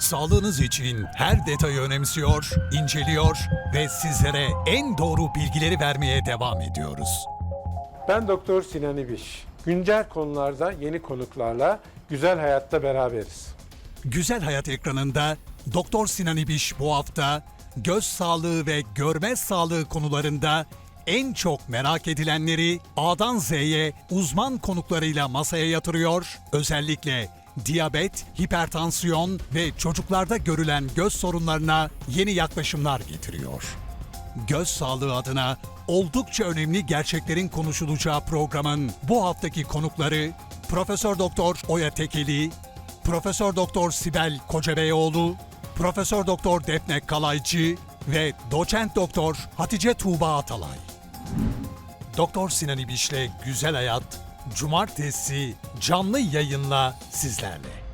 Sağlığınız için her detayı önemsiyor, inceliyor ve sizlere en doğru bilgileri vermeye devam ediyoruz. Ben Doktor Sinan İbiş. Güncel konularda yeni konuklarla Güzel Hayat'ta beraberiz. Güzel Hayat ekranında Doktor Sinan İbiş bu hafta göz sağlığı ve görme sağlığı konularında en çok merak edilenleri A'dan Z'ye uzman konuklarıyla masaya yatırıyor. Özellikle diyabet, hipertansiyon ve çocuklarda görülen göz sorunlarına yeni yaklaşımlar getiriyor. Göz sağlığı adına oldukça önemli gerçeklerin konuşulacağı programın bu haftaki konukları Profesör Doktor Oya Tekeli, Profesör Doktor Sibel Kocabeyoğlu, Profesör Doktor Defne Kalaycı ve Doçent Doktor Hatice Tuğba Atalay. Doktor Sinan İbiş'le Güzel Hayat Cumartesi canlı yayınla sizlerle.